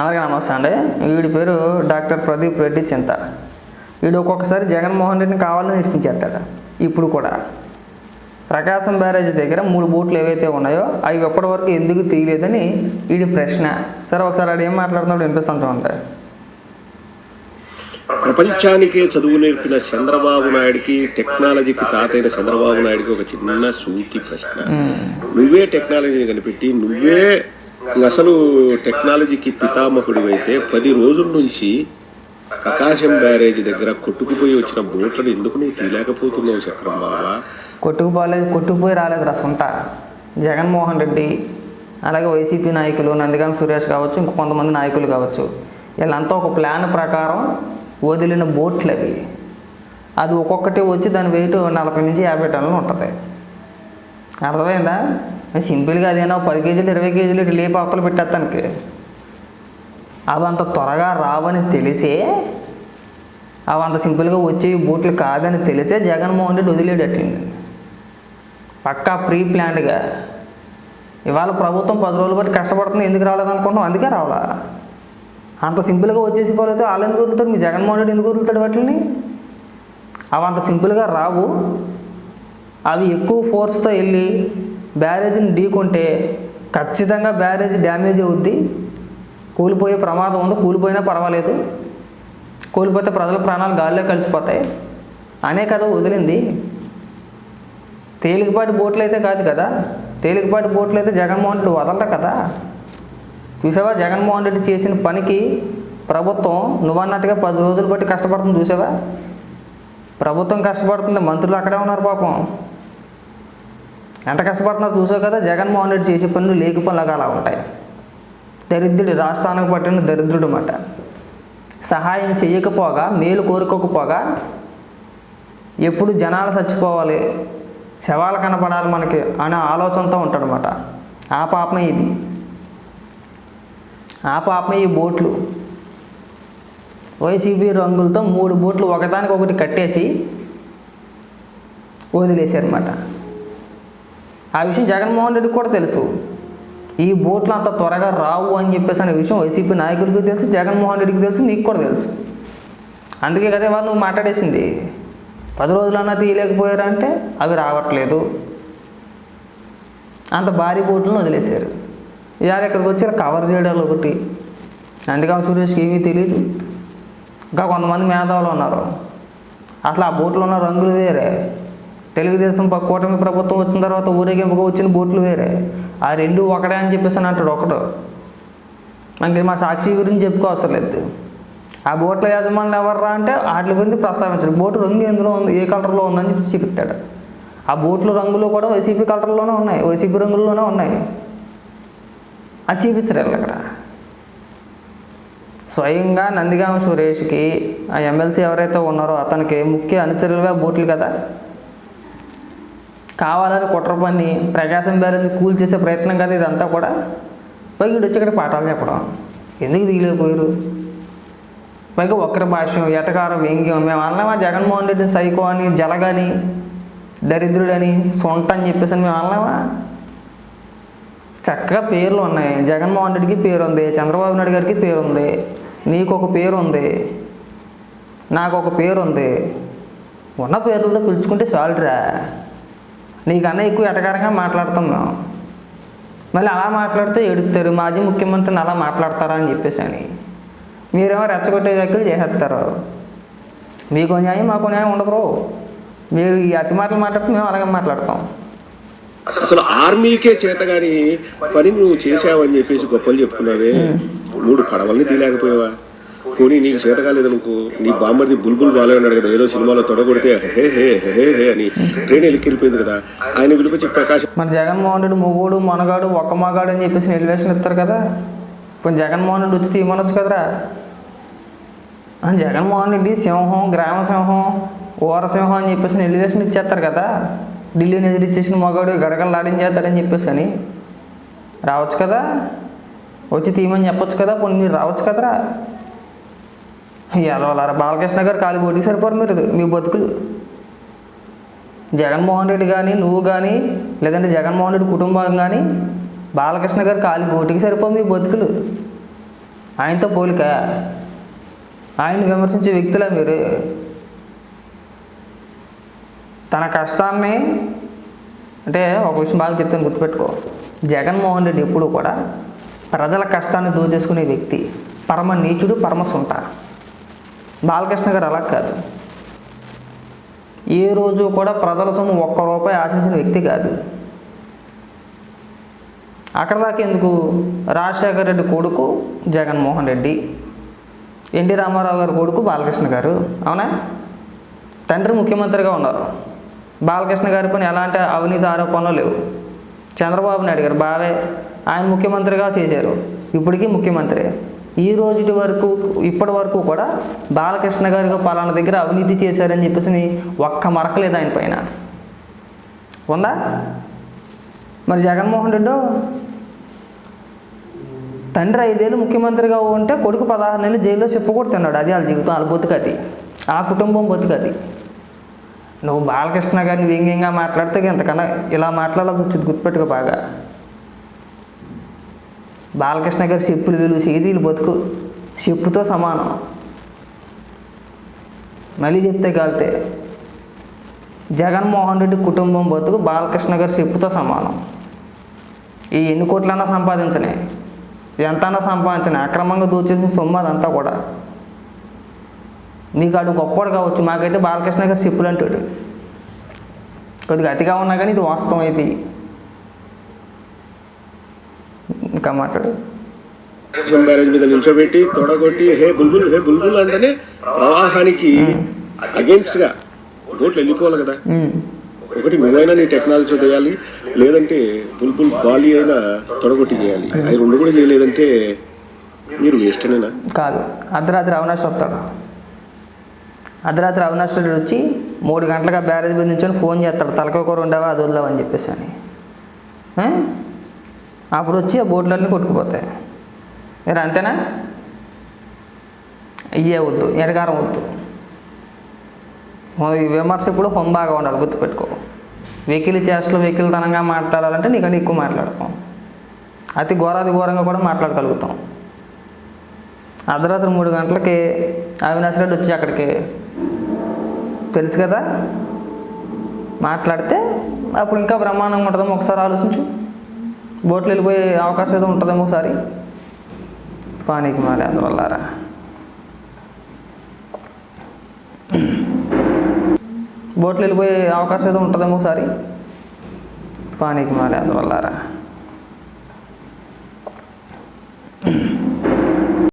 అందరికీ నమస్తే అండి. వీడి పేరు డాక్టర్ ప్రదీప్ రెడ్డి చింత. వీడు ఒక్కొక్కసారి జగన్మోహన్ రెడ్డిని కావాలని ఇరికించేస్తాడు ఇప్పుడు కూడా. ప్రకాశం బ్యారేజ్ దగ్గర మూడు బోట్లు ఏవైతే ఉన్నాయో అవి ఎప్పటి వరకు ఎందుకు తీయలేదని వీడి ప్రశ్న. సరే ఒకసారి ఆడు ఏం మాట్లాడుతున్నాడు వినిపిస్తాను చూడండి. ప్రపంచానికే చదువు నేర్పిన చంద్రబాబు నాయుడికి టెక్నాలజీకి తాతైన చంద్రబాబు నాయుడికి ఒక చిన్న సూటి ప్రశ్న. నువ్వే టెక్నాలజీని కనిపెట్టి నువ్వే అసలు టెక్నాలజీకి పితామహుడివైతే అయితే పది రోజుల నుంచి ప్రకాశం బ్యారేజ్ దగ్గర కొట్టుకుపోయి వచ్చిన బోట్లను ఎందుకు నువ్వు తీయలేకపోతున్నావు చక్రం బాబా కొట్టుకుపోలేదు కొట్టుకుపోయి రాలేదు రా సొంత. జగన్మోహన్ రెడ్డి అలాగే వైసీపీ నాయకులు నందిగాం సురేష్ కావచ్చు ఇంకొంతమంది కొంతమంది నాయకులు కావచ్చు వీళ్ళంతా ఒక ప్లాన్ ప్రకారం వదిలిన బోట్లు అవి. అది ఒక్కొక్కటి వచ్చి దాని వెయిట్ నలభై నుంచి యాభై టన్నులు ఉంటుంది. అర్థమైందా? సింపుల్గా అదేనా? పది కేజీలు ఇరవై కేజీలు ఇటు లేపి అవతలు పెట్టేస్తానికి అవి అంత త్వరగా రావని తెలిసే అవి అంత సింపుల్గా వచ్చే బూట్లు కాదని తెలిసే జగన్మోహన్ రెడ్డి వదిలేడట్లండి పక్కా ప్రీ ప్లాన్డ్గా ఇవాళ ప్రభుత్వం పది రోజులు బట్టి కష్టపడుతుంది ఎందుకు రాలేదనుకుంటున్నాం అందుకే రావాలా? అంత సింపుల్గా వచ్చేసి పోతే వాళ్ళు ఎందుకు వదులుతారు? మీ జగన్మోహన్ రెడ్డి ఎందుకు వదులుతాడు వాటిని అవి అంత సింపుల్గా రావు. అవి ఎక్కువ ఫోర్స్తో వెళ్ళి బ్యారేజీని ఢీకుంటే ఖచ్చితంగా బ్యారేజ్ డ్యామేజ్ అవుద్ది. కూలిపోయే ప్రమాదం ఉంది. కూలిపోయినా పర్వాలేదు. కూలిపోతే ప్రజల ప్రాణాలు గాల్లో కలిసిపోతాయి. అనే కథ వదిలింది. తేలికపాటి బోట్లు అయితే కాదు కదా? తేలికపాటి బోట్లు అయితే జగన్మోహన్ రెడ్డి వదలరు కదా? చూసావా? జగన్మోహన్ రెడ్డి చేసిన పనికి ప్రభుత్వం నువ్వన్నట్టుగా పది రోజులు బట్టి కష్టపడుతుంది చూసావా? ప్రభుత్వం కష్టపడుతుంది. మంత్రులు అక్కడే ఉన్నారు పాపం. ఎంత కష్టపడుతున్నారో చూసావు కదా జగన్మోహన్ రెడ్డి చేసే పనులు లేక పనులకు అలా ఉంటాయి. దరిద్రుడు రాష్ట్రానికి పట్టిన దరిద్రుడు అన్నమాట సహాయం చేయకపోగా మేలు కోరుకోకపోగా ఎప్పుడు జనాలు చచ్చిపోవాలి శవాలు కనపడాలి మనకి అనే ఆలోచనతో ఉంటాడనమాట ఆ పాపమే ఇది. ఆ పాపమే ఈ బోట్లు. వైసీపీ రంగులతో మూడు బోట్లు ఒకదానికి ఒకటి కట్టేసి వదిలేశారన్నమాట ఆ విషయం జగన్మోహన్ రెడ్డికి కూడా తెలుసు. ఈ బోట్లు అంత త్వరగా రావు అని చెప్పేసి అనే విషయం వైసీపీ నాయకుడికి తెలుసు జగన్మోహన్ రెడ్డికి తెలుసు నీకు కూడా తెలుసు. అందుకే కదా వాళ్ళు నువ్వు మాట్లాడేసింది. పది రోజులన్నా తీయలేకపోయారంటే అవి రావట్లేదు. అంత భారీ బోట్లను వదిలేశారు. ఇవాళ ఇక్కడికి వచ్చి కవర్ చేయడాలు ఒకటి. అందుకని సురేష్కి ఏమీ తెలియదు ఇంకా కొంతమంది మేధావులు ఉన్నారు. అసలు ఆ బోట్లో ఉన్న రంగులు వేరే. తెలుగుదేశం కూటమి ప్రభుత్వం వచ్చిన తర్వాత ఊరేగింపుగా వచ్చిన బోట్లు వేరే. ఆ రెండు ఒకటే అని చెప్పేసి అని అంటాడు ఒకడు. మనకి మా సాక్షి గురించి చెప్పుకోవసరం లేదు. ఆ బోట్ల యజమానులు ఎవర్రా అంటే వాటి గురించి ప్రస్తావించాడు. బోటు రంగు ఎందులో ఉంది ఏ కలర్లో ఉందని చెప్పి చూపెట్టాడు ఆ బోట్ల రంగులు కూడా వైసీపీ కలర్లోనే ఉన్నాయి వైసీపీ రంగుల్లోనే ఉన్నాయి. అది చూపించరు అక్కడ. స్వయంగా నందిగామ సురేష్కి ఆ ఎమ్మెల్సీ ఎవరైతే ఉన్నారో అతనికి ముఖ్య అనుచరులుగా బోట్లు కదా. కావాలని కుట్ర పని ప్రకాశం బ్యారేజ్ కూల్ చేసే ప్రయత్నం కదా ఇదంతా కూడా. పైకి వచ్చి ఇక్కడ పాఠాలు చెప్పడం. ఎందుకు దిగిలేకపోయారు పైగా ఒక్కరి భాష్యం ఎటకారం వ్యంగ్యం మేము అన్నామా జగన్మోహన్ రెడ్డి సైకో అని జలగని దరిద్రుడని సొంట అని చెప్పేసి మేము అన్నామా? చక్కగా పేర్లు ఉన్నాయి. జగన్మోహన్ రెడ్డికి పేరు ఉంది చంద్రబాబు నాయుడు గారికి పేరు ఉంది నీకు ఒక పేరు ఉంది నాకు ఒక పేరు ఉంది. ఉన్న పేర్లతో పిలుచుకుంటే సాలరా నీకన్నా ఎక్కువ ఎటకారంగా మాట్లాడుతాం మేము మళ్ళీ అలా మాట్లాడితే ఎడుతారు మాజీ ముఖ్యమంత్రిని అలా మాట్లాడతారా అని చెప్పేసి అని మీరేమో రెచ్చగొట్టే వ్యాఖ్యలు చేసేస్తారు. మీకు న్యాయం మాకు న్యాయం ఉండదు మీరు ఈ అతి మాటలు మాట్లాడితే మేము అలాగే మాట్లాడతాం. అసలు ఆర్మీకే చేతగాని పని నువ్వు చేసావని చెప్పేసి గొప్పలు చెప్పుకున్నావే మూడు పడవల్ని తీయలేకపోయావా? పోనీ నీకు చేత కాలేదనుకో నీ బామ్మర్ది బుల్బుల్ బాలే ఉన్నాడు కదా ఏదో సినిమాలో తొడగొడితే హే హే హే హే అని ట్రైన్ వెళ్ళిపోయింది కదా. ఆయన విడిపించి ప్రకాశం మన జగన్మోహన్ రెడ్డి మొగోడు మనగాడు ఒక్క మగాడు అని చెప్పేసి ఎలివేషన్ ఇస్తారు కదా. కొంచెం జగన్మోహన్ రెడ్డి వచ్చి తీయమనొచ్చు కదరా? ఆ, జగన్మోహన్ రెడ్డి సింహం గ్రామ సింహం ఓరసింహం అని చెప్పేసి ఎలివేషన్ ఇచ్చేస్తారు కదా. ఢిల్లీని ఎదిరిచ్చేసిన మగాడు గడగలాడించేస్తాడని చెప్పేసి అని. రావచ్చు కదా? వచ్చి తీయమని చెప్పొచ్చు కదా పోనీ మీరు రావచ్చు కదరా? ఎలవలారా బాలకృష్ణ గారు కాలు కొట్టి సరిపోరు మీరు మీ బతుకులు. జగన్మోహన్ రెడ్డి కానీ నువ్వు కానీ లేదంటే జగన్మోహన్ రెడ్డి కుటుంబం కానీ బాలకృష్ణ గారు కాలు కోటికి సరిపో మీ బతుకులు. ఆయనతో పోలిక. ఆయన విమర్శించే వ్యక్తులా మీరు. తన కష్టాన్ని అంటే ఒక విషయం బాగా చెప్తాను గుర్తుపెట్టుకో. జగన్మోహన్ రెడ్డి ఎప్పుడూ కూడా ప్రజల కష్టాన్ని దోచేసుకునే వ్యక్తి. పరమ నీచుడు పరమ సుంట బాలకృష్ణ గారు అలా కాదు. ఏ రోజు కూడా ప్రజల సొమ్ము ఒక్క రూపాయి ఆశించిన వ్యక్తి కాదు. అక్కడ దాకా ఎందుకు? రాజశేఖర రెడ్డి కొడుకు జగన్మోహన్ రెడ్డి ఎన్టీ రామారావు గారి కొడుకు బాలకృష్ణ గారు. అవునా? తండ్రి ముఖ్యమంత్రిగా ఉన్నారు. బాలకృష్ణ గారి పైన ఎలాంటి అవినీతి ఆరోపణలు లేవు. చంద్రబాబు నాయుడు గారు బావే. ఆయన ముఖ్యమంత్రిగా చేశారు. ఇప్పటికీ ముఖ్యమంత్రి. ఈ రోజుటి వరకు ఇప్పటి వరకు కూడా బాలకృష్ణ గారికి పలానా దగ్గర అవినీతి చేశారని చెప్పేసి ఒక్క మరకలేదు ఆయన పైన. ఉందా? మరి జగన్మోహన్ రెడ్డి? తండ్రి ఐదేళ్ళు ముఖ్యమంత్రిగా ఉంటే కొడుకు పదహారు నెలలు జైల్లో తిన్నాడు అది వాళ్ళ జీవితం వాళ్ళ బతుకది. ఆ కుటుంబం బతుకది. నువ్వు బాలకృష్ణ గారిని వ్యంగ్యంగా మాట్లాడితే ఇంతకన్నా ఇలా మాట్లాడాల్సి వచ్చింది గుర్తుపెట్టుకో బాగా. బాలకృష్ణ గారి చెప్పులు విలువ చేదీలు బతుకు చెప్పుతో సమానం. మళ్ళీ చెప్తే కాలితే జగన్మోహన్ రెడ్డి కుటుంబం బతుకు బాలకృష్ణ గారి చెప్పుతో సమానం. ఈ ఎన్ని కోట్లన్నా సంపాదించనే ఎంతన్నా సంపాదించనే అక్రమంగా దోచేసిన సొమ్ము అదంతా కూడా. మీకు అడు గొప్పడు కావచ్చు మాకైతే బాలకృష్ణ గారు చెప్పులు అంటాడు. కొద్దిగా అతిగా ఉన్నా కానీ ఇది వాస్తవం ఇది ఇంకా మాట్లాడు. బ్యారేజ్ మీద నిల్చోబెట్టి తొడగొట్టి హే బుల్బుల్ హే బుల్బుల్ అంటేనే ప్రవాహానికి అగేన్స్ట్గా ఓట్లు వెళ్ళిపోవాలి కదా. ఒకటి నువ్వైనా నీ టెక్నాలజీ చేయాలి లేదంటే బుల్బుల్ బాలి అయినా తొడగొట్టి చేయాలి. అవి రెండు కూడా చేయలేదంటే మీరు వేస్టేనా కాదు. అర్ధరాత్రి అవినాష్ వస్తాడు. అర్ధరాత్రి అవినాష్ వచ్చి మూడు గంటలకు ఆ బ్యారేజ్ మీద నుంచొని ఫోన్ చేస్తాడు. తలకాయ కూర ఉండవా అది వదిలేవని చెప్పేసి అని? అప్పుడు వచ్చి ఆ బోట్లన్నీ కొట్టుకుపోతాయి. మీరు అంతేనా? ఇయ్యే వద్దు ఎడగారం వద్దు. విమర్శ ఇప్పుడు హొంబాగా ఉండాలి గుర్తుపెట్టుకో. వెకిలి చేష్టలు వెకిలితనంగా మాట్లాడాలంటే నీకంటే ఎక్కువ మాట్లాడతాం. అతి ఘోరాది ఘోరంగా కూడా మాట్లాడగలుగుతాం. అర్ధరాత్రి మూడు గంటలకి అవినాష్ రెడ్డి వచ్చి అక్కడికి. తెలుసు కదా? మాట్లాడితే అప్పుడు ఇంకా బ్రహ్మాండంగా ఉంటుందేమో ఒకసారి ఆలోచించు. బోట్లు వెళ్ళిపోయే అవకాశం ఏదో ఉంటుందేమో ఒకసారి. పానీకి మారి అందువల్లారా. బోట్లు వెళ్ళిపోయే అవకాశం ఏదో ఉంటుందేమో ఒకసారి. పానీకి మారి అందువల్లారా.